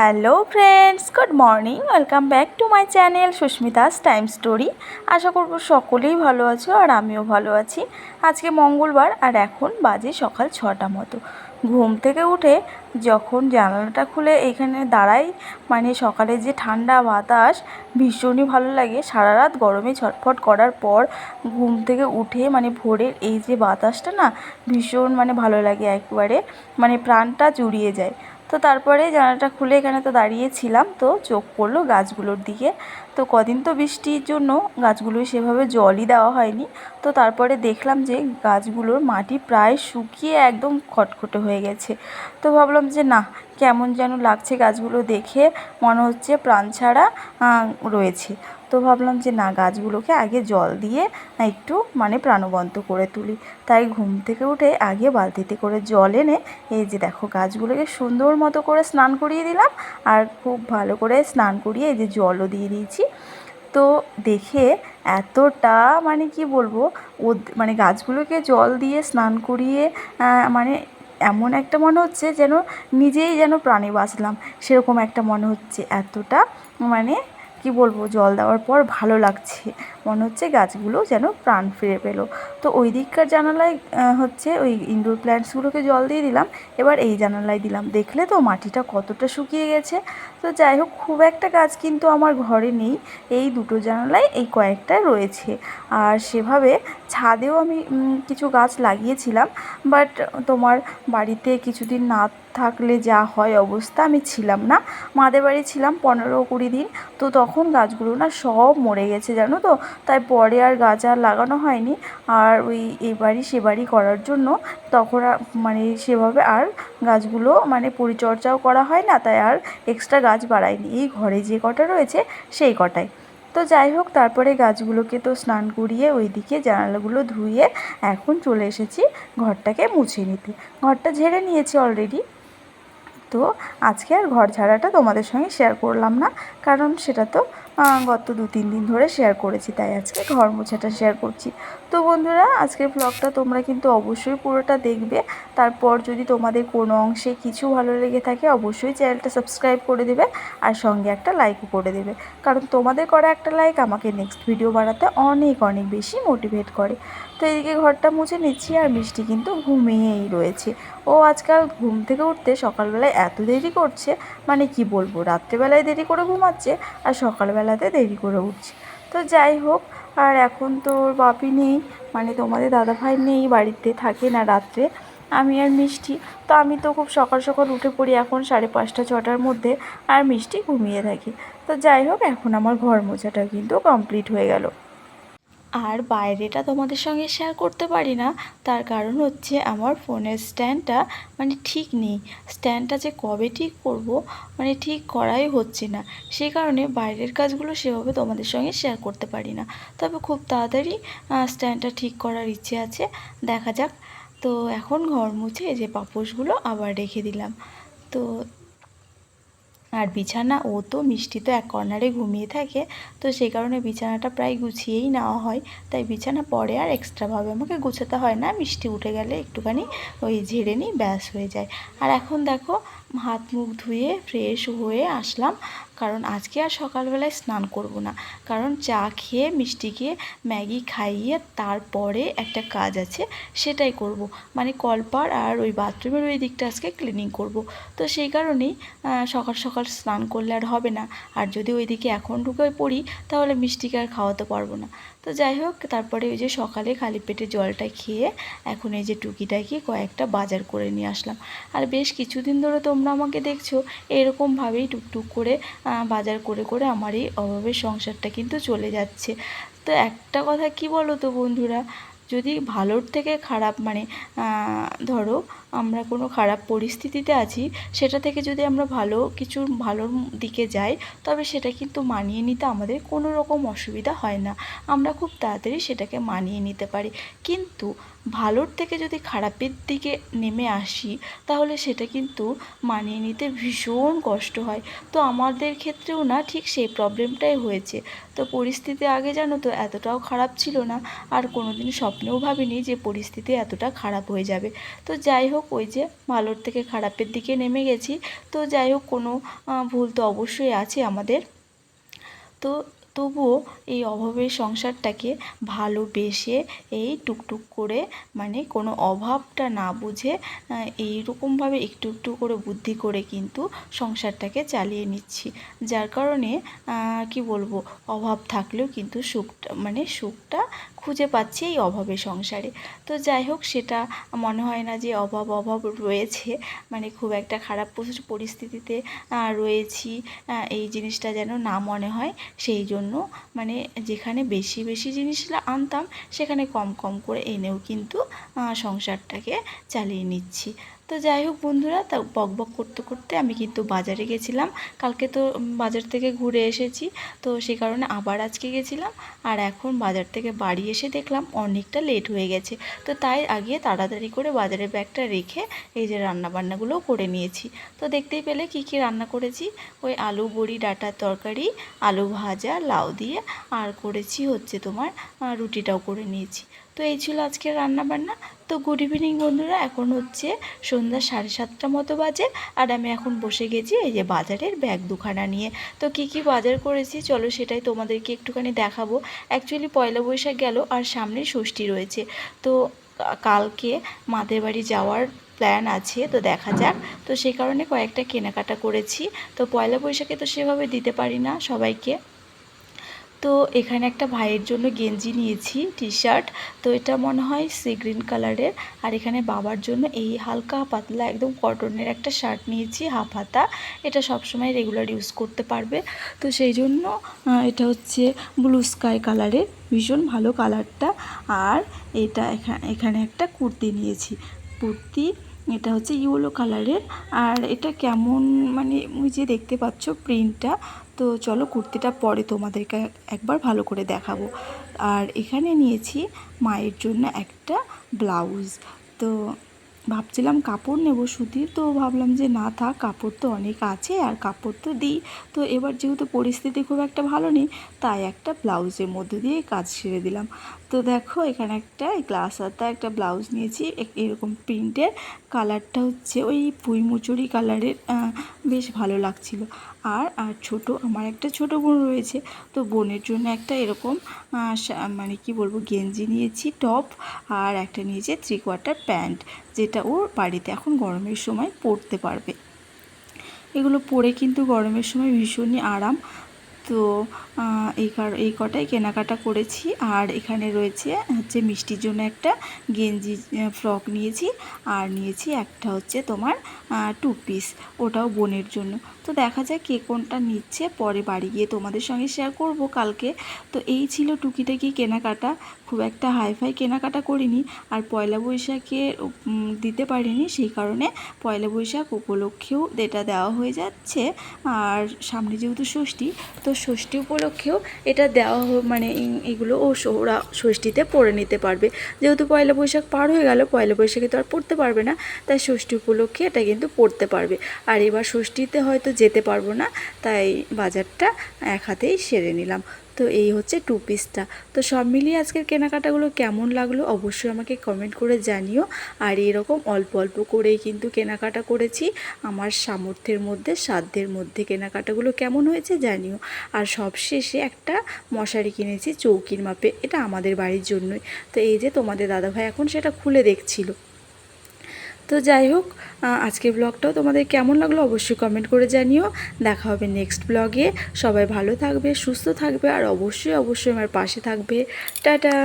Hello friends, good morning, welcome back to my channel Susmita's time story. আশা করব সকলেই ভালো আছো আর আমিও ভালো আছি। আজকে মঙ্গলবার আর এখন বাজে সকাল ছটা মতো। ঘুম থেকে উঠে যখন জানালাটা খুলে এখানে দাঁড়াই মানে সকালে যে ঠান্ডা বাতাস, ভীষণই ভালো লাগে। সারা রাত গরমে ছটফট করার পর ঘুম থেকে উঠে মানে ভোরের এই যে বাতাসটা না, ভীষণ মানে ভালো লাগে একবারে। মানে প্রাণটা জুড়িয়ে যায়। তো তারপরে জানালাটা খুলে এখানে তো দাঁড়িয়েছিলাম, তো চোখ পড়ল গাছগুলোর দিকে। তো কদিন তো বৃষ্টির জন্য গাছগুলোয় সেভাবে জলই দেওয়া হয়নি। তো তারপরে দেখলাম যে গাছগুলোর মাটি প্রায় শুকিয়ে একদম খটখটে হয়ে গেছে। তো ভাবলাম যে না, কেমন যেন লাগছে গাছগুলো দেখে, মনে হচ্ছে প্রাণ ছাড়া রয়েছে। তো ভাবলাম যে না, গাছগুলোকে আগে জল দিয়ে একটু মানে প্রাণবন্ত করে তুলি। তাই ঘুম থেকে উঠে আগে বালতিতে করে জল এনে এই যে দেখো গাছগুলোকে সুন্দর মতো করে স্নান করিয়ে দিলাম আর খুব ভালো করে স্নান করিয়ে এই যে জলও দিয়ে দিয়েছি। তো দেখে এতটা মানে কি বলব ও মানে গাছগুলোকে জল দিয়ে স্নান করিয়ে মানে এমন একটা মনে হচ্ছে যেন নিজেই যেন প্রাণে বাঁচলাম। সেরকম একটা মনে হচ্ছে এতটা মানে কি বলব, জল দেওয়ার পর ভালো লাগছে। মনে হচ্ছে গাছগুলো যেন প্রাণ ফিরে পেল। তো ওই দিককার জানালায় হচ্ছে ওই ইনডোর প্ল্যান্টসগুলোকে জল দিয়ে দিলাম। এবার এই জানালায় দিলাম। দেখলে তো মাটিটা কতটা শুকিয়ে গেছে। তো যাই হোক, খুব একটা গাছ কিন্তু আমার ঘরে নেই। এই দুটো জানালায় এই কয়েকটা রয়েছে। আর সেভাবে ছাদেও আমি কিছু গাছ লাগিয়েছিলাম। বাট তোমার বাড়িতে কিছুদিন না থাকলে যা হয় অবস্থা, আমি ছিলাম না। মাদের বাড়ি ছিলাম পনেরো কুড়ি দিন। তো তখন গাছগুলো না সব মরে গেছে, জানো তো? তাই পরে আর গাছ আর লাগানো হয়নি। আর ওই এ বাড়ি সে বাড়ি করার জন্য তখন মানে সেভাবে আর গাছগুলো মানে পরিচর্যাও করা হয় না। তাই আর এক্সট্রা গাছ বাড়ায়নি। এই ঘরে যে কটা রয়েছে সেই কটাই। তো যাই হোক, তারপরে গাছগুলোকে তো স্নান করিয়ে ওইদিকে জানালাগুলো ধুয়ে এখন চলে এসেছি ঘরটাকে মুছে নিতে। ঘরটা ঝেড়ে নিয়েছি অলরেডি তো আজকে আর ঘর ঝাড়াটা তোমাদের সঙ্গে শেয়ার করলাম না কারণ সেটা তো গত দু, তিন দিন ধরে শেয়ার করেছি, তাই আজকে ঘর মোছাটা শেয়ার করছি। তো বন্ধুরা, আজকের ব্লগটা তোমরা কিন্তু অবশ্যই পুরোটা দেখবে। তারপর যদি তোমাদের কোনো অংশে কিছু ভালো লেগে থাকে, অবশ্যই চ্যানেলটা সাবস্ক্রাইব করে দেবে আর সঙ্গে একটা লাইকও করে দেবে। কারণ তোমাদের করা একটা লাইক আমাকে নেক্সট ভিডিও বানাতে অনেক অনেক বেশি মোটিভেট করে। তো এদিকে ঘরটা মুছে নিচ্ছি আর মিষ্টি কিন্তু ঘুমিয়েই রয়েছে। ও আজকাল ঘুম থেকে উঠতে সকালবেলায় এত দেরি করছে মানে কি বলব, রাত্রেবেলায় দেরি করে ঘুমাচ্ছে আর সকালবেলাতে দেরি করে উঠছি। তো যাই হোক, আর এখন তো ওর বাপি নেই মানে তোমাদের দাদাভাই নেই, বাড়িতে থাকে না রাত্রে। আমি আর মিষ্টি, তো আমি তো খুব সকাল সকাল উঠে পড়ি এখন সাড়ে পাঁচটা, ছটার মধ্যে, আর মিষ্টি ঘুমিয়ে থাকি। তো যাই হোক, এখন আমার ঘর মোছাটা কিন্তু কমপ্লিট হয়ে গেল। আর বাইরেটা তোমাদের সঙ্গে শেয়ার করতে পারি না। তার কারণ হচ্ছে আমার ফোনের স্ট্যান্ডটা মানে ঠিক নেই। স্ট্যান্ডটা যে কবে ঠিক করব মানে ঠিক করাই হচ্ছে না। সেই কারণে বাইরের কাজগুলো সেভাবে তোমাদের সঙ্গে শেয়ার করতে পারি না। তবে খুব তাড়াতাড়ি স্ট্যান্ডটা ঠিক করার ইচ্ছে আছে। দেখা যাক। তো এখন ঘর মুছে যে পাপোশগুলো আবার রেখে দিলাম। তো আর বিছানা, ও তো মিষ্টি তো এক কর্নারে ঘুমিয়ে থাকে, তো সেই কারণে বিছানাটা প্রায় গুছিয়েই নেওয়া হয়। তাই বিছানা পরে আর এক্সট্রাভাবে আমাকে গুছাতে হয় না, মিষ্টি উঠে গেলে একটুখানি ওই ঝেড়ে নিই, ব্যাস হয়ে যায়। আর এখন দেখো হাত মুখ ধুয়ে ফ্রেশ হয়ে আসলাম। কারণ আজকে আর সকালবেলায় স্নান করব না। কারণ চা খেয়ে মিষ্টিকে ম্যাগি খাইয়ে তারপরে একটা কাজ আছে, সেটাই করব। মানে কলপার আর ওই বাথরুমের ওই দিকটা আজকে ক্লিনিং করব। তো সেই কারণেই সকাল সকাল স্নান করলে আর হবে না। আর যদি ওই দিকে এখন ঢুকে পড়ি, তাহলে মিষ্টিকে আর খাওয়াতে পারব না। তো যাই হোক, তারপরে ওই যে সকালে খালি পেটে জলটা খেয়ে এখন এই যে টুকিটাকি কয়েকটা বাজার করে নিয়ে আসলাম। আর বেশ কিছুদিন ধরে তোমরা আমাকে দেখছ, এরকমভাবেই টুকটুক করে বাজার করে করে আমার এই অভাবের সংসারটা কিন্তু চলে যাচ্ছে। তো একটা কথা কি বলো তো বন্ধুরা, যদি ভালোর থেকে খারাপ মানে ধরো আমরা কোনো খারাপ পরিস্থিতিতে আছি, সেটা থেকে যদি আমরা ভালো কিছু ভালোর দিকে যাই, তবে সেটা কিন্তু মানিয়ে নিতে আমাদের কোনো রকম অসুবিধা হয় না। আমরা খুব তাড়াতাড়ি সেটাকে মানিয়ে নিতে পারি। কিন্তু ভালোর থেকে যদি খারাপের দিকে নেমে আসি, তাহলে সেটা কিন্তু মানিয়ে নিতে ভীষণ কষ্ট হয়। তো আমাদের ক্ষেত্রেও না ঠিক সেই প্রবলেমটাই হয়েছে। তো পরিস্থিতি আগে জানো তো এতটাও খারাপ ছিল না, আর কোনো দিন স্বপ্নেও ভাবিনি যে পরিস্থিতি এতটা খারাপ হয়ে যাবে। তো যাই হোক হোক ওই যে ভালোর থেকে খারাপের দিকে নেমে গেছি। তো যাই হোক কোনো ভুল তো অবশ্যই আছে আমাদের। তো তবুও এই অভাবের সংসারটাকে ভালোবেসে এই টুকটুক করে মানে কোনো অভাবটা না বুঝে আহ, এইরকমভাবে একটু একটু করে বুদ্ধি করে কিন্তু সংসারটাকে চালিয়ে নিচ্ছি। যার কারণে কি বলব অভাব থাকলেও কিন্তু সুখটা মানে সুখটা খুঁজে পাচ্ছি এই অভাবের সংসারে। তো যাই হোক, সেটা মনে হয় না যে অভাব অভাব রয়েছে। মানে খুব একটা খারাপ পরি- পরিস্থিতিতে রয়েছি। এই জিনিসটা যেন না মনে হয়, সেই জন্য মানে যেখানে বেশি বেশি জিনিস আনতাম, সেখানে কম কম করে এনেও কিন্তু সংসারটাকে চালিয়ে নিচ্ছি। তো যাই হোক বন্ধুরা, তা বক বক করতে করতে আমি কিন্তু বাজারে গেছিলাম। কালকে তো বাজার থেকে ঘুরে এসেছি, তো সে কারণে আবার আজকে গেছিলাম। আর এখন বাজার থেকে বাড়ি এসে দেখলাম অনেকটা লেট হয়ে গেছে। তো তাই আগে তাড়াতাড়ি করে বাজারের ব্যাগটা রেখে এই যে রান্না বান্নাগুলোও করে নিয়েছি। তো দেখতেই পেলে কি কি রান্না করেছি? ওই আলু বড়ি, ডাঁটার তরকারি, আলু ভাজা, লাউ দিয়ে, আর করেছি হচ্ছে তোমার রুটিটাও করে নিয়েছি। তো এই ছিল আজকের রান্না বান্না তো গুড ইভিনিং বন্ধুরা, এখন হচ্ছে সন্ধ্যা সাড়ে সাতটা মতো বাজে আর আমি এখন বসে গেছি এই যে বাজারের ব্যাগ দুখানা নিয়ে। তো কি কি বাজার করেছি? চলো সেটাই তোমাদেরকে একটুখানি দেখাবো। অ্যাকচুয়ালি পয়লা বৈশাখ গেল আর সামনে ষষ্ঠী রয়েছে। তো কালকে মাদের বাড়ি যাওয়ার প্ল্যান আছে, তো দেখা যাক। তো সেই কারণে কয়েকটা কেনাকাটা করেছি। তো পয়লা বৈশাখে তো সেভাবে দিতে পারি না সবাইকে। তো এখানে একটা ভাইয়ের জন্য গেঞ্জি নিয়েছি টি শার্ট তো এটা মনে হয় সি গ্রিন কালারের আর এখানে বাবার জন্য এই হালকা পাতলা একদম কটনের একটা শার্ট নিয়েছি হাফ হাতা। এটা সবসময় রেগুলার ইউজ করতে পারবে। তো সেই জন্য এটা হচ্ছে ব্লু স্কাই কালারের ভীষণ ভালো কালারটা আর এটা এখা- এখানে একটা কুর্তি নিয়েছি। কুর্তি এটা হচ্ছে ইয়েলো কালারের। আর এটা কেমন মানে ওই যে দেখতে পাচ্ছ প্রিন্টটা, তো চলো কুর্তিটা পরে তোমাদেরকে একবার ভালো করে দেখাবো। আর এখানে নিয়েছি মায়ের জন্য একটা ব্লাউজ। তো ভাবছিলাম কাপড় নেব সুতির, তো ভাবলাম যে না থাক, কাপড় তো অনেক আছে আর কাপড় তো দিই। তো এবার যেহেতু পরিস্থিতি খুব একটা ভালো নেই, তাই একটা ব্লাউজের মধ্যে দিয়ে কাজ সেরে দিলাম। তো দেখো, এখানে একটা গ্লাস হাতা একটা ব্লাউজ নিয়েছি এরকম প্রিন্টের। কালারটা হচ্ছে ওই পুঁই মুচুরি কালারের বেশ ভালো লাগছিল। আর আর ছোট, আমার একটা ছোট বোন রয়েছে, তো বোনের জন্য একটা এরকম মানে কি বলব, গেঞ্জি নিয়েছি, টপ, আর একটা নিয়েছি থ্রি কোয়ার্টার প্যান্ট যেটা ওর বাড়িতে এখন গরমের সময় পরতে পারবে। এগুলো পরে কিন্তু গরমের সময় ভীষণই আরাম। তো এই এই কটাই কেনাকাটা করেছি। আর এখানে রয়েছে হচ্ছে মিষ্টির জন্য একটা গেঞ্জি ফ্রক নিয়েছি। আর নিয়েছি একটা হচ্ছে তোমার টু পিস। ওটাও বোনের জন্য। তো দেখা যায় কে কোনটা নিচ্ছে। পরে বাড়ি গিয়ে তোমাদের সঙ্গে শেয়ার করব কালকে। তো এই ছিল টুকিটাকি কেনাকাটা। খুব একটা হাইফাই কেনাকাটা করিনি আর পয়লা বৈশাখে দিতে পারিনি। সেই কারণে পয়লা বৈশাখ উপলক্ষেও এটা দেওয়া হয়ে যাচ্ছে। আর সামনে যেহেতু ষষ্ঠী, তো ষষ্ঠী উপলক্ষেও এটা দেওয়া মানে এগুলো ও ওরা ষষ্ঠীতে পরে নিতে পারবে। যেহেতু পয়লা বৈশাখ পার হয়ে গেল, পয়লা বৈশাখে তো আর পড়তে পারবে না, তাই ষষ্ঠী উপলক্ষে এটা কিন্তু পড়তে পারবে। আর এবার ষষ্ঠীতে হয়তো যেতে পারব না, তাই বাজারটা এক হাতেই সেরে নিলাম। তো এই হচ্ছে টু পিসটা তো সব মিলিয়ে আজকের কেনাকাটাগুলো কেমন লাগল অবশ্যই আমাকে কমেন্ট করে জানিও। আর এরকম অল্প অল্প করেই কিন্তু কেনাকাটা করেছি। আমার সামর্থ্যের মধ্যে, সাধ্যের মধ্যে কেনাকাটাগুলো কেমন হয়েছে জানিও। আর সব শেষে একটা মশারি কিনেছি চৌকির মাপে। এটা আমাদের বাড়ির জন্যই। তো এই যে তোমাদের দাদাভাই এখন সেটা খুলে দেখছিল। তো যাই হোক আজকের ব্লগটাও তোমাদের কেমন লাগল অবশ্যই কমেন্ট করে জানিও। দেখা হবে নেক্সট ব্লগে সবাই ভালো থাকবে, সুস্থ থাকবে, আর অবশ্যই অবশ্যই আমার পাশে থাকবে। টাটা!